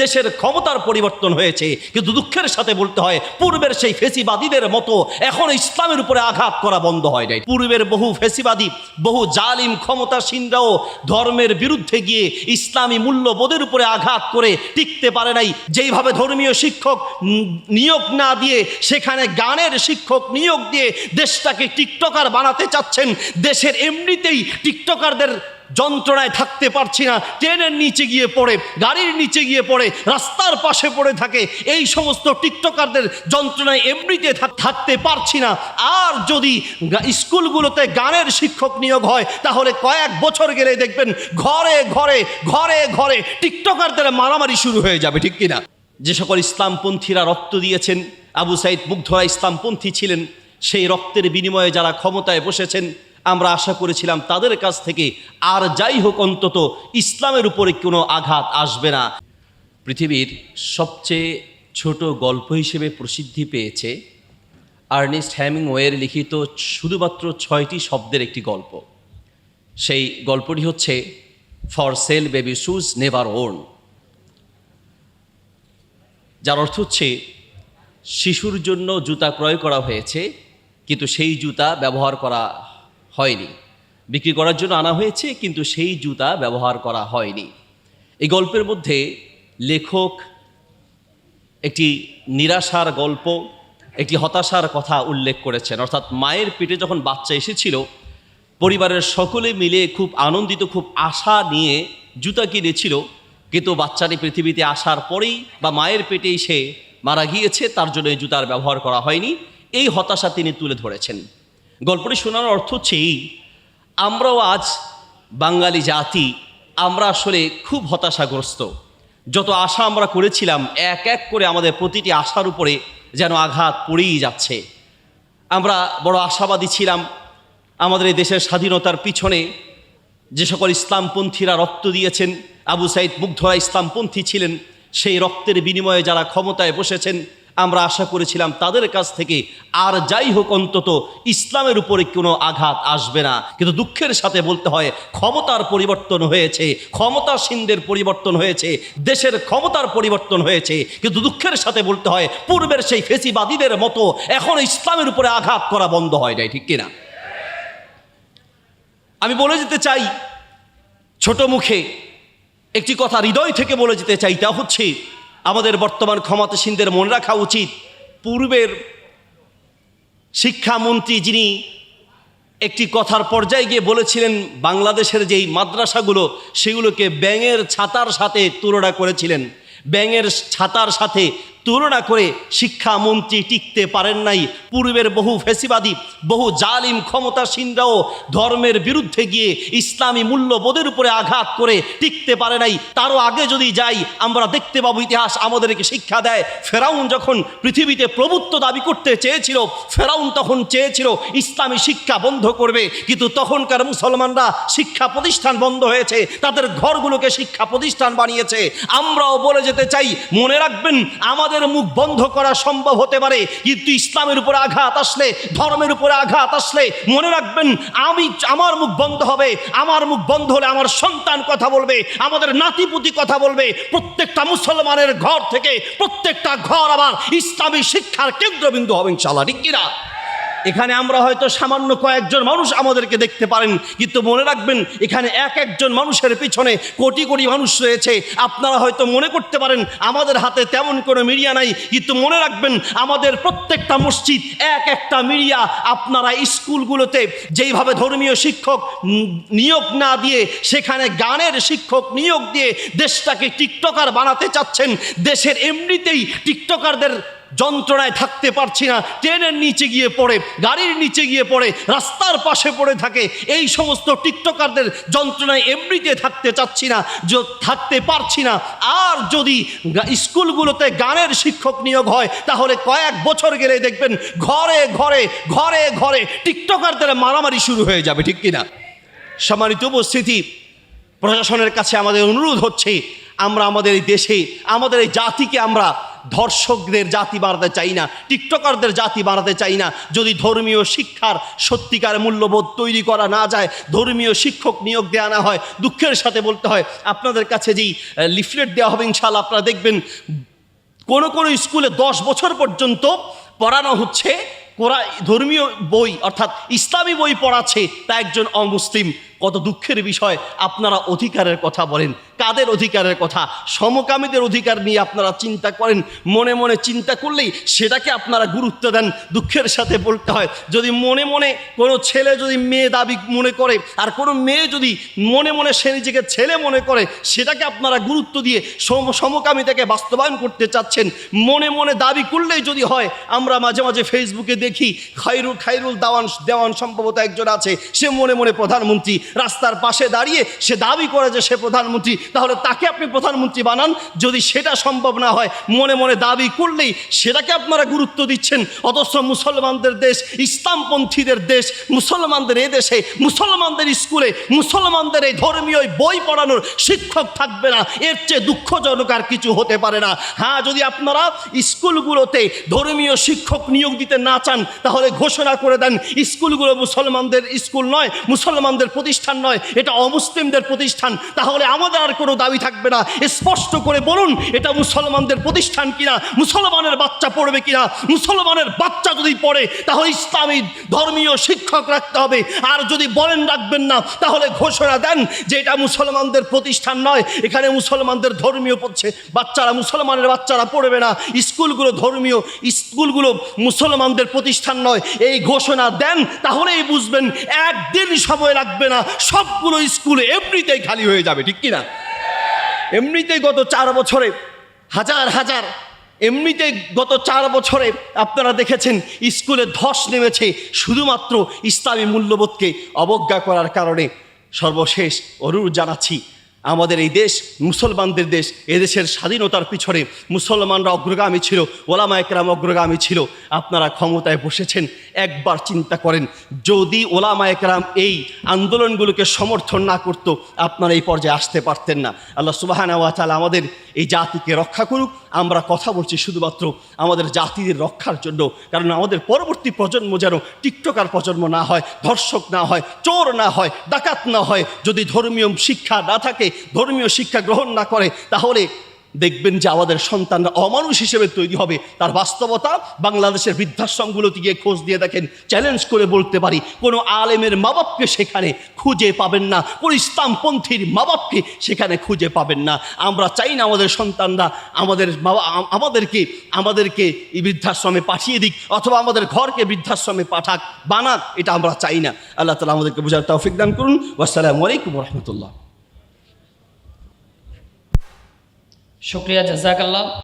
দেশের ক্ষমতার পরিবর্তন হয়েছে। কিন্তু দুঃখের সাথে বলতে হয়, পূর্বের সেই ফেসিবাদীদের মতো এখন ইসলামের উপরে আঘাত করা বন্ধ হয় নাই। পূর্বের বহু ফেসিবাদী, বহু জালিম ক্ষমতাসীনরাও ধর্মের বিরুদ্ধে গিয়ে ইসলামী মূল্যবোধের উপরে আঘাত করে টিকতে পারে নাই। যেইভাবে ধর্মীয় শিক্ষক নিয়োগ না দিয়ে, সেখানে গানের শিক্ষক নিয়োগ দিয়ে দেশটাকে টিকটকার বানাতে চাচ্ছেন, দেশের এমনিতেই টিকটকারদের যন্ত্রণায় থাকতে পারছি না। ট্রেনের নিচে গিয়ে পড়ে, গাড়ির নিচে গিয়ে পড়ে, রাস্তার পাশে পড়ে থাকে। এই সমস্ত টিকটকারদের যন্ত্রণায় এমনিতে থাক- থাকতে পারছি না। আর যদি স্কুলগুলোতে গানের শিক্ষক নিয়োগ হয়, তাহলে কয়েক বছর গেলে দেখবেন ঘরে ঘরে ঘরে ঘরে টিকটকারদের মারামারি শুরু হয়ে যাবে, ঠিক কিনা? যে সকল ইসলামপন্থীরা রক্ত দিয়েছেন, আবু সাইদ মুগ্ধরা ইসলামপন্থী ছিলেন, সেই রক্তের বিনিময়ে যারা ক্ষমতায় বসেছেন আমরা আশা করেছিলাম তাদের কাছ থেকে, আর যাই হোক অন্তত ইসলামের উপরে কোনো আঘাত আসবে না। পৃথিবীর সবচেয়ে ছোট গল্প হিসেবে প্রসিদ্ধি পেয়েছে আর্নেস্ট হ্যামিংওয়ের লিখিত শুধুমাত্র ছয়টি শব্দের একটি গল্প। সেই গল্পটি হচ্ছে for sale baby shoes never worn যার অর্থ হচ্ছে, শিশুর জন্য জুতা ক্রয় করা হয়েছে, কিন্তু সেই জুতা ব্যবহার করা হয়নি। বিক্রি করার জন্য আনা হয়েছে, কিন্তু সেই জুতা ব্যবহার করা হয়নি। এই গল্পের মধ্যে লেখক একটি নিরাশার গল্প, একটি হতাশার কথা উল্লেখ করেছেন। অর্থাৎ মায়ের পেটে যখন বাচ্চা এসেছিল, পরিবারের সকলে মিলে খুব আনন্দিত, খুব আশা নিয়ে জুতা কিনেছিল। কিন্তু বাচ্চাটি পৃথিবীতে আসার পরেই বা মায়ের পেটেই সে মারা গিয়েছে, তার জন্য এই জুতার ব্যবহার করা হয়নি। এই হতাশা তিনি তুলে ধরেছেন। গল্পটি শোনার অর্থ হচ্ছে এই, আমরাও আজ বাঙালি জাতি, আমরা আসলে খুব হতাশাগ্রস্ত। যত আশা আমরা করেছিলাম, এক এক করে আমাদের প্রতিটি আশার উপরে যেন আঘাত পড়েই যাচ্ছে। আমরা বড় আশাবাদী ছিলাম আমাদের এই দেশের স্বাধীনতার পিছনে। যে সকল ইসলামপন্থীরা রক্ত দিয়েছেন, আবু সাইদ মুগ্ধরা ইসলামপন্থী ছিলেন, সেই রক্তের বিনিময়ে যারা ক্ষমতায় বসেছেন আমরা আশা করেছিলাম তাদের কাছ থেকে আর যাই হোক অন্তত ইসলামের উপরে কোনো আঘাত আসবে না। কিন্তু দুঃখের সাথে বলতে হয়, ক্ষমতার পরিবর্তন হয়েছে, ক্ষমতাসীনদের পরিবর্তন হয়েছে, দেশের ক্ষমতার পরিবর্তন হয়েছে। কিন্তু দুঃখের সাথে বলতে হয়, পূর্বের সেই ফেসিবাদীদের মতো এখন ইসলামের উপরে আঘাত করা বন্ধ হয় নাই, ঠিক কিনা? আমি বলে যেতে চাই, ছোট মুখে একটি কথা হৃদয় থেকে বলে যেতে চাই, তা হচ্ছে আমাদের বর্তমান ক্ষমতাসীনদের মনে রাখা উচিত। পূর্বের শিক্ষামন্ত্রী যিনি একটি কথার পর্যায়ে গিয়ে বলেছিলেন, বাংলাদেশের যেই মাদ্রাসাগুলো, সেগুলোকে ব্যাঙের ছাতার সাথে তুলনা করেছিলেন। ব্যাঙের ছাতার সাথে তুলনা করে শিক্ষামন্ত্রী টিকতে পারেন নাই। পূর্বের বহু ফেসিবাদী, বহু জালিম ক্ষমতাসীনরাও ধর্মের বিরুদ্ধে গিয়ে ইসলামী মূল্যবোধের উপরে আঘাত করে টিকতে পারে নাই। তারও আগে যদি যাই, আমরা দেখতে পাবো ইতিহাস আমাদেরকে শিক্ষা দেয়। ফেরাউন যখন পৃথিবীতে প্রভুত্ব দাবি করতে চেয়েছিল, ফেরাউন তখন চেয়েছিল ইসলামী শিক্ষা বন্ধ করবে। কিন্তু তখনকার মুসলমানরা শিক্ষা প্রতিষ্ঠান বন্ধ হয়েছে, তাদের ঘরগুলোকে শিক্ষা প্রতিষ্ঠান বানিয়েছে। আমরাও বলে যেতে চাই, মনে রাখবেন, আমাদের মুখ বন্ধ করা সম্ভব হতে পারে। কিন্তু ইসলামের উপরে আঘাত আসলে, ধর্মের উপরে আঘাত আসলে, মনে রাখবেন, আমি, আমার মুখ বন্ধ হবে, আমার মুখ বন্ধ হলে আমার সন্তান কথা বলবে, আমাদের নাতিপুতি কথা বলবে, প্রত্যেকটা মুসলমানের ঘর থেকে প্রত্যেকটা ঘর আবার ইসলামী শিক্ষার কেন্দ্রবিন্দু হবে ইনশাল্লাহ ঠিক কিনা? এখানে আমরা হয়তো সামান্য কয়েকজন মানুষ আমাদেরকে দেখতে পারেন, কিন্তু মনে রাখবেন, এখানে এক একজন মানুষের পিছনে কোটি কোটি মানুষ রয়েছে। আপনারা হয়তো মনে করতে পারেন, আমাদের হাতে তেমন কোনো মিডিয়া নাই, কিন্তু মনে রাখবেন, আমাদের প্রত্যেকটা মসজিদ এক একটা মিডিয়া আপনারা স্কুলগুলোতে যেইভাবে ধর্মীয় শিক্ষক নিয়োগ না দিয়ে, সেখানে গানের শিক্ষক নিয়োগ দিয়ে দেশটাকে টিকটকার বানাতে চাচ্ছেন, দেশের এমনিতেই টিকটকারদের যন্ত্রণায় থাকতে পারছি না, ট্রেনের নিচে গিয়ে পড়ে, গাড়ির নিচে গিয়ে পড়ে, রাস্তার পাশে পড়ে থাকে, এই সমস্ত টিকটকারদের যন্ত্রণায় এমনিতে থাকতে চাচ্ছি না থাকতে পারছি না। আর যদি স্কুলগুলোতে গানের শিক্ষক নিয়োগ হয়, তাহলে কয়েক বছর গেলে দেখবেন ঘরে ঘরে ঘরে ঘরে টিকটকারদের মারামারি শুরু হয়ে যাবে, ঠিক কিনা? সম্মানিত উপস্থিতি, প্রশাসনের কাছে আমাদের অনুরোধ হচ্ছে, আমরা আমাদের এই দেশে, আমাদের এই জাতিকে আমরা ধর্ষকদের জাতি বাড়াতে চাই না, টিকটকারদের জাতি বাড়াতে চাই না। যদি ধর্মীয় শিক্ষার সত্যিকার মূল্যবোধ তৈরি করা না যায়, ধর্মীয় শিক্ষক নিয়োগ দেওয়া না হয়, দুঃখের সাথে বলতে হয়, আপনাদের কাছে যেই লিফলেট দেওয়া হবে ইনশাল্লাহ আপনারা দেখবেন কোনো কোনো স্কুলে দশ বছর পর্যন্ত পড়ানো হচ্ছে কোরআ ধর্মীয় বই, অর্থাৎ ইসলামী বই পড়াচ্ছে তা একজন অমুসলিম। কত দুঃখের বিষয়, আপনারা অধিকারের কথা বলেন। কাদের অধিকারের কথা? সমকামীদের অধিকার নিয়ে আপনারা চিন্তা করেন। মনে মনে চিন্তা করলেই সেটাকে আপনারা গুরুত্ব দেন। দুঃখের সাথে বলতে হয়, যদি মনে মনে কোনো ছেলে যদি মেয়ে দাবি মনে করে, আর কোনো মেয়ে যদি মনে মনে সে নিজেকে ছেলে মনে করে, সেটাকে আপনারা গুরুত্ব দিয়ে সম সমকামিতাকে বাস্তবায়ন করতে চাচ্ছেন। মনে মনে দাবি করলেই যদি হয়, আমরা মাঝে মাঝে ফেসবুকে দেখি খাইরুল খাইরুল দাওয়ান, দেওয়ান সম্ভবত একজন আছে। সে মনে মনে প্রধানমন্ত্রী, রাস্তার পাশে দাঁড়িয়ে সে দাবি করে যে সে প্রধানমন্ত্রী তাহলে তাকে আপনি প্রধানমন্ত্রী বানান। যদি সেটা সম্ভব না হয়, মনে মনে দাবি করলেই সেটাকে আপনারা গুরুত্ব দিচ্ছেন। অথচ মুসলমানদের দেশ ইসলামপন্থীদের দেশ, মুসলমানদের এ দেশে মুসলমানদের স্কুলে, মুসলমানদের এই ধর্মীয় বই পড়ানোর শিক্ষক থাকবে না। এর চেয়ে দুঃখজনক আর কিছু হতে পারে না। হ্যাঁ যদি আপনারা স্কুলগুলোতে ধর্মীয় শিক্ষক নিয়োগ দিতে না চান, তাহলে ঘোষণা করে দেন, স্কুলগুলো মুসলমানদের স্কুল নয়, মুসলমানদের প্রতিষ্ঠান নয়, এটা অমুসলিমদের প্রতিষ্ঠান। তাহলে আমাদের আর কোনো দাবি থাকবে না। স্পষ্ট করে বলুন, এটা মুসলমানদের প্রতিষ্ঠান কিনা? মুসলমানের বাচ্চা পড়বে কিনা? মুসলমানের বাচ্চা যদি পড়ে, তাহলে ইসলামী ধর্মীয় শিক্ষক রাখতে হবে। আর যদি বলেন রাখবেন না, তাহলে ঘোষণা দেন যে এটা মুসলমানদের প্রতিষ্ঠান নয়। এখানে মুসলমানদের ধর্মীয় পড়ছে বাচ্চারা মুসলমানের বাচ্চারা পড়বে না। স্কুলগুলো ধর্মীয়, স্কুলগুলো মুসলমানদের প্রতিষ্ঠান নয়। এই ঘোষণা দেন, তাহলেই বুঝবেন, একদিন সময় লাগবে না। সবগুলো স্কুলে এমনিতেই খালি হয়ে যাবে, ঠিক কিনা? এমনিতেই গত চার বছরে, হাজার হাজার, এমনিতে গত চার বছরে আপনারা দেখেছেন স্কুলে ধস নেমেছে শুধুমাত্র ইসলামী মূল্যবোধকে অবজ্ঞা করার কারণে। সর্বশেষ অরুর জানাচ্ছি আমাদের এই দেশ, মুসলমানদের দেশ এদেশের স্বাধীনতার পিছনে মুসলমানরা অগ্রগামী ছিল, ওলামা একরাম অগ্রগামী ছিল। আপনারা ক্ষমতায় বসেছেন, একবার চিন্তা করেন, যদি ওলামা একরাম এই আন্দোলনগুলোকে সমর্থন না করত, আপনারা এই পর্যায়ে আসতে পারতেন না। আল্লাহ সুবাহানা ওয়াতালা আমাদের এই জাতিকে রক্ষা করুক। আমরা কথা বলছি শুধুমাত্র আমাদের জাতিদের রক্ষার জন্য, কারণ আমাদের পরবর্তী প্রজন্ম যেন টিকটকার প্রজন্ম না হয়, ধর্ষক না হয়, চোর না হয়, ডাকাত না হয়, যদি ধর্মীয় শিক্ষা না থাকে ধর্মীয় শিক্ষা গ্রহণ না করে, তাহলে দেখবেন যে আমাদের সন্তানরা অমানুষ হিসেবে তৈরি হবে। তার বাস্তবতা বাংলাদেশের বৃদ্ধাশ্রমগুলোতে গিয়ে খোঁজ দিয়ে দেখেন চ্যালেঞ্জ করে বলতে পারি, কোনো আলেমের মা বাপকে সেখানে খুঁজে পাবেন না কোনো ইসলামপন্থীর মা বাপকে সেখানে খুঁজে পাবেন না। আমরা চাই না আমাদের সন্তানরা আমাদের আমাদেরকে আমাদেরকে এই বৃদ্ধাশ্রমে পাঠিয়ে দিক, অথবা আমাদের ঘরকে বৃদ্ধাশ্রমে পাঠাক, বানাক, এটা আমরা চাই না। আল্লাহ তালা আমাদেরকে বোঝার তৌফিক দান করুন। আসসালামু আলাইকুম রহমতুল্লাহ। শুক্রিয়া জাজাকাল্লাহ।